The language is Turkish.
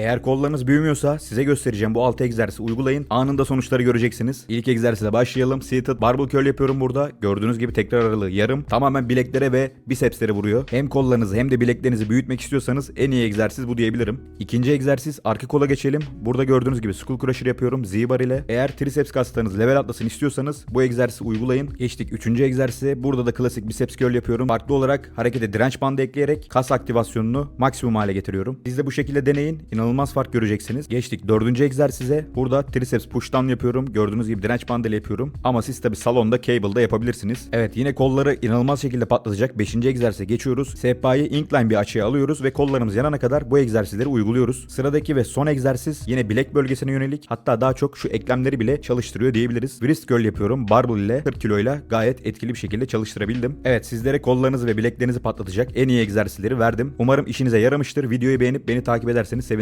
Eğer kollarınız büyümüyorsa size göstereceğim bu 6 egzersizi uygulayın. Anında sonuçları göreceksiniz. İlk egzersize başlayalım. Seated barbell curl yapıyorum burada. Gördüğünüz gibi tekrar aralığı yarım. Tamamen bileklere ve bisepslere vuruyor. Hem kollarınızı hem de bileklerinizi büyütmek istiyorsanız en iyi egzersiz bu diyebilirim. İkinci egzersiz arka kola geçelim. Burada gördüğünüz gibi skull crusher yapıyorum Z-bar ile. Eğer triceps kaslarınız level atlasın istiyorsanız bu egzersizi uygulayın. Geçtik üçüncü egzersize. Burada da klasik biceps curl yapıyorum. Farklı olarak harekete direnç bandı ekleyerek kas aktivasyonunu maksimum hale getiriyorum. Siz de bu şekilde deneyin. İnanılmaz fark göreceksiniz. Geçtik dördüncü egzersize. Burada triceps push down yapıyorum. Gördüğünüz gibi direnç bandı yapıyorum. Ama siz tabi salonda cable'da yapabilirsiniz. Evet yine kolları inanılmaz şekilde patlatacak. Beşinci egzersize geçiyoruz. Sehpayı incline bir açıya alıyoruz ve kollarımız yanana kadar bu egzersizleri uyguluyoruz. Sıradaki ve son egzersiz yine bilek bölgesine yönelik. Hatta daha çok şu eklemleri bile çalıştırıyor diyebiliriz. Wrist curl yapıyorum. Barbell ile 40 kiloyla gayet etkili bir şekilde çalıştırabildim. Evet sizlere kollarınızı ve bileklerinizi patlatacak en iyi egzersizleri verdim. Umarım işinize yaramıştır. Videoyu beğenip beni takip ederseniz sevinirim.